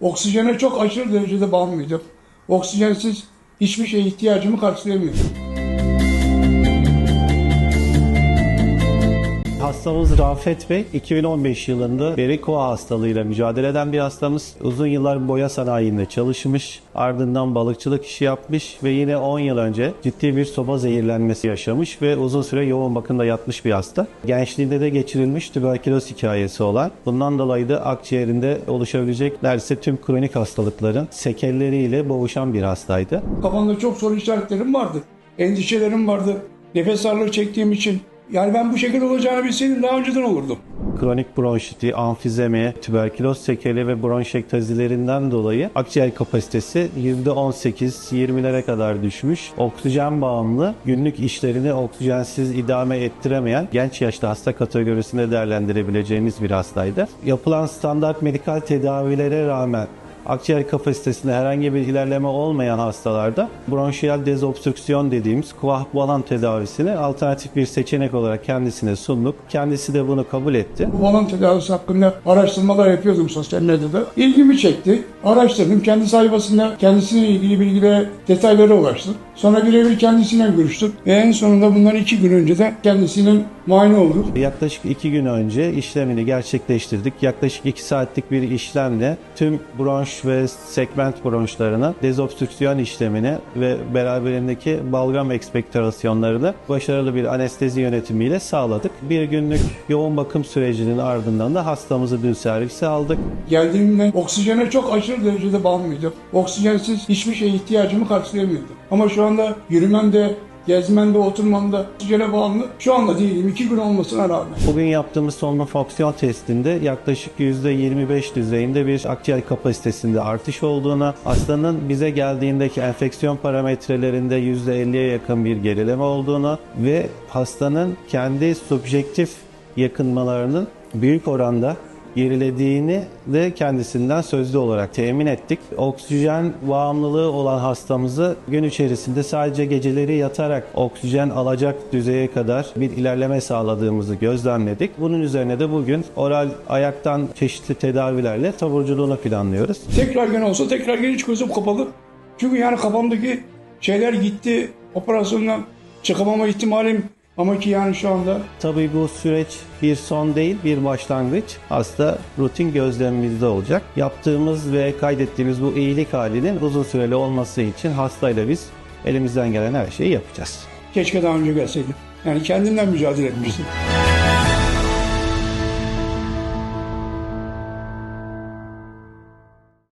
Oksijene çok aşırı derecede bağımlıydım. Oksijensiz hiçbir şeye ihtiyacımı karşılayamıyordum. Hastamız Rafet Bey 2015 yılında beri koa hastalığıyla mücadele eden bir hastamız. Uzun yıllar boya sanayinde çalışmış, ardından balıkçılık işi yapmış ve yine 10 yıl önce ciddi bir soba zehirlenmesi yaşamış ve uzun süre yoğun bakımda yatmış bir hasta. Gençliğinde de geçirilmiş tüberküloz hikayesi olan, bundan dolayı da akciğerinde oluşabilecek neredeyse tüm kronik hastalıkların sekelleriyle boğuşan bir hastaydı. Kafamda çok soru işaretlerim vardı. Endişelerim vardı. Nefes darlığı çektiğim için. Yani ben bu şekilde olacağını bilseydim daha önceden olurdum. kronik bronşiti, amfizemi, tüberküloz sekeli ve bronşektazilerinden dolayı akciğer kapasitesi %18-20'lere kadar düşmüş. Oksijen bağımlı, günlük işlerini oksijensiz idame ettiremeyen genç yaşta hasta kategorisinde değerlendirebileceğimiz bir hastaydı. Yapılan standart medikal tedavilere rağmen Akciğer kapasitesinde herhangi bir ilerleme olmayan hastalarda bronşiyel dezobstrüksiyon dediğimiz koahbulan tedavisini alternatif bir seçenek olarak kendisine sunduk. Kendisi de bunu kabul etti. Bu balon tedavisi hakkında araştırmalar yapıyordum sosyal medyada. İlgimi çekti. Araştırdım. Kendi sayfasında kendisiyle ilgili bilgilere, detaylara ulaştım. Sonra birebir kendisiyle görüştüm. Ve en sonunda bundan iki gün önce de kendisiyle muayene olduk. Yaklaşık iki gün önce işlemini gerçekleştirdik. Yaklaşık iki saatlik bir işlemle tüm bronş ve segment bronşlarına dezobstrüksiyon işlemini ve beraberindeki balgam ekspektorasyonlarını başarılı bir anestezi yönetimiyle sağladık. Bir günlük yoğun bakım sürecinin ardından da hastamızı dün servise aldık. Geldiğimde oksijene çok aşırı derecede bağımlıydım. Oksijensiz hiçbir şeye ihtiyacımı karşılayamıyordum. Ama şu anda gezmemde, oturmamda oksijene bağımlı. Şu anda değilim. iki gün olmasına rağmen. Bugün yaptığımız solunum fonksiyon testinde yaklaşık %25 düzeyinde bir akciğer kapasitesinde artış olduğuna, hastanın bize geldiğindeki enfeksiyon parametrelerinde %50'ye yakın bir gerileme olduğunu ve hastanın kendi subjektif yakınmalarının büyük oranda gerilediğini de kendisinden sözlü olarak temin ettik. Oksijen bağımlılığı olan hastamızı gün içerisinde sadece geceleri yatarak oksijen alacak düzeye kadar bir ilerleme sağladığımızı gözlemledik. Bunun üzerine de bugün oral ayaktan çeşitli tedavilerle taburculuğunu planlıyoruz. Tekrar gene olsa tekrar gene hiç gözüm kapalı. Çünkü yani kafamdaki şeyler gitti. Operasyondan çıkamama ihtimalim ama ki yani şu anda Tabii bu süreç bir son değil, bir başlangıç. Hasta rutin gözlemimizde olacak. Yaptığımız ve kaydettiğimiz bu iyilik halinin uzun süreli olması için hastayla biz elimizden gelen her şeyi yapacağız. keşke daha önce gelseydim. Yani kendimden mücadele etmiştim.